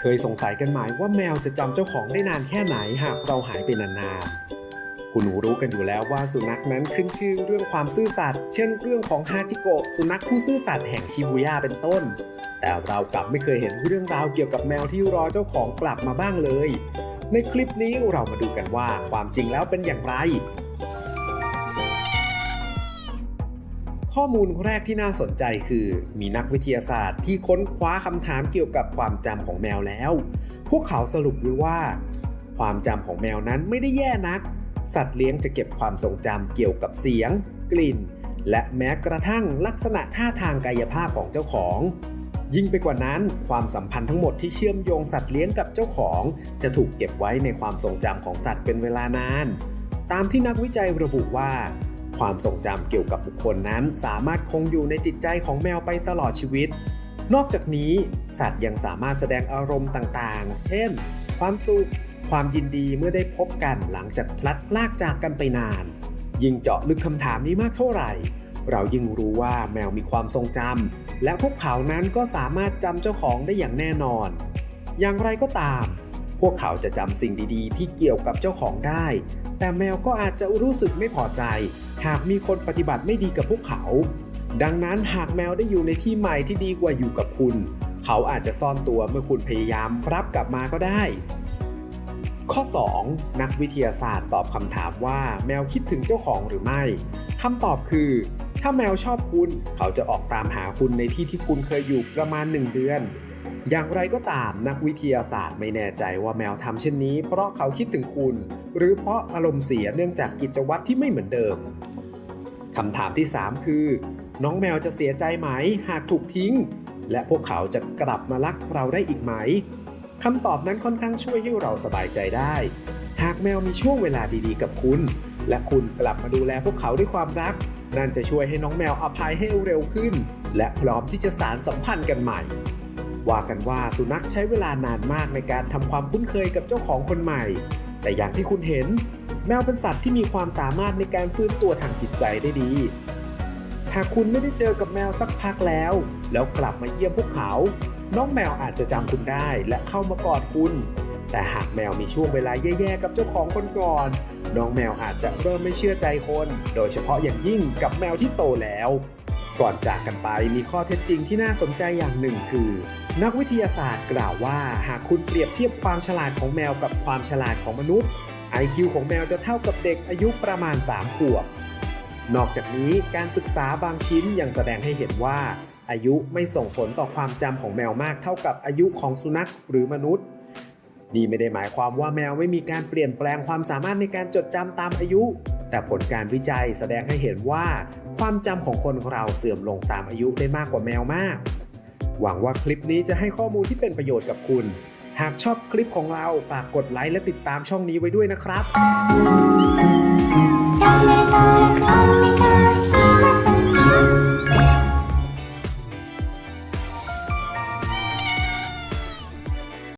เคยสงสัยกันไหมว่าแมวจะจำเจ้าของได้นานแค่ไหนหากเราหายไปนานๆ คุณหนูรู้กันอยู่แล้วว่าสุนัขนั้นขึ้นชื่อเรื่องความซื่อสัตย์ เช่นเรื่องของฮาจิโกะสุนัขผู้ซื่อสัตย์แห่งชิบุย่าเป็นต้น แต่เรากลับไม่เคยเห็นเรื่องราวเกี่ยวกับแมวที่รอเจ้าของกลับมาบ้างเลย ในคลิปนี้เรามาดูกันว่าความจริงแล้วเป็นอย่างไร ข้อมูลแรกที่น่าสนใจคือ มีนักวิทยาศาสตร์ที่ค้นคว้าคำถามเกี่ยวกับความจำของแมวแล้ว พวกเขาสรุปไว้ว่า ความจำของแมวนั้นไม่ได้แย่นัก สัตว์เลี้ยงจะเก็บความทรงจำเกี่ยวกับเสียง กลิ่น และแม้กระทั่งลักษณะท่าทางกายภาพของเจ้าของ ยิ่งไปกว่านั้น ความสัมพันธ์ทั้งหมดที่เชื่อมโยงสัตว์เลี้ยงกับเจ้าของ จะถูกเก็บไว้ในความทรงจำของสัตว์เป็นเวลานาน ตามที่นักวิจัยระบุว่า ความทรงจำเกี่ยวกับบุคคลนั้น สามารถคงอยู่ในจิตใจของแมวไปตลอดชีวิต นอกจากนี้ สัตว์ยังสามารถแสดงอารมณ์ต่างๆ เช่น ความสุข ความยินดีเมื่อได้พบกันหลังจากพลัดพรากจากกันไปนาน ยิ่งเจาะลึกคำถามนี้มากเท่าไหร่ เรายิ่งรู้ว่าแมวมีความทรงจำและพวกเขานั้นก็สามารถจำเจ้าของได้อย่างแน่นอน อย่างไรก็ตาม พวกเขาจะจำสิ่งดีๆ ที่เกี่ยวกับเจ้าของได้ แต่แมวก็อาจจะรู้สึกไม่พอใจ หากมีคนปฏิบัติไม่ดีกับพวกเขา ดังนั้นหากแมวได้อยู่ในที่ใหม่ที่ดีกว่าอยู่กับคุณ เขาอาจจะซ่อนตัวเมื่อคุณพยายามรับกลับมาก็ได้ ข้อ 2. นักวิทยาศาสตร์ตอบคำถามว่าแมวคิดถึงเจ้าของหรือไม่คำตอบคือ ถ้าแมวชอบคุณ เขาจะออกตามหาคุณในที่ที่คุณเคยอยู่ประมาณ 1 เดือน อย่างไรก็ตามนักวิทยาศาสตร์ไม่แน่ใจว่าแมวทำเช่นนี้ เพราะเขาคิดถึงคุณ หรือเพราะอารมณ์เสียเนื่องจากกิจวัตรที่ไม่เหมือนเดิมคำถามที่ 3 คือ น้องแมวจะเสียใจไหมหากถูกทิ้ง และพวกเขาจะกลับมารักเราได้อีกไหมคำตอบนั้นค่อนข้างช่วยให้เราสบายใจได้ หากแมวมีช่วงเวลาดีๆ กับคุณ และคุณกลับมาดูแลพวกเขาด้วยความรัก นั่นจะช่วยให้น้องแมวอภัยให้เร็วขึ้น และพร้อมที่จะสารสัมพันธ์กันใหม่ ว่ากันว่าสุนัขใช้เวลานานมากในการทำความคุ้นเคยกับเจ้าของคนใหม่ แต่อย่างที่คุณเห็น แมวเป็นสัตว์ที่มีความสามารถในการฟื้นตัวทางจิตใจได้ดี หากคุณไม่ได้เจอกับแมวสักพักแล้ว แล้วกลับมาเยี่ยมพวกเขา น้องแมวอาจจะจำคุณได้และเข้ามากอดคุณ แต่หากแมวมีช่วงเวลาแย่ๆกับเจ้าของคนก่อน น้องแมวอาจจะเริ่มไม่เชื่อใจคน โดยเฉพาะอย่างยิ่งกับแมวที่โตแล้ว ก่อนจากกันไปมีข้อเท็จจริงที่น่าสนใจอย่างหนึ่งคือ นักวิทยาศาสตร์กล่าวว่าหากคุณเปรียบเทียบความฉลาดของแมวกับความฉลาดของมนุษย์ IQ ของแมวจะเท่ากับเด็กอายุประมาณ 3 ขวบ นอกจากนี้การศึกษาบางชิ้นยังแสดงให้เห็นว่า อายุไม่ส่งผลต่อความจำของแมวมากเท่ากับอายุของสุนัขหรือมนุษย์นี่ไม่ได้หมายความว่าแมวไม่มีการเปลี่ยนแปลงความสามารถในการจดจำตามอายุ แต่ผลการวิจัยแสดงให้เห็นว่า ความจำของคนเราเสื่อมลงตามอายุได้มากกว่าแมวมาก หวังว่าคลิปนี้จะให้ข้อมูลที่เป็นประโยชน์กับคุณ หากชอบคลิปของเราฝากกดไลค์และติดตามช่องนี้ไว้ด้วยนะครับ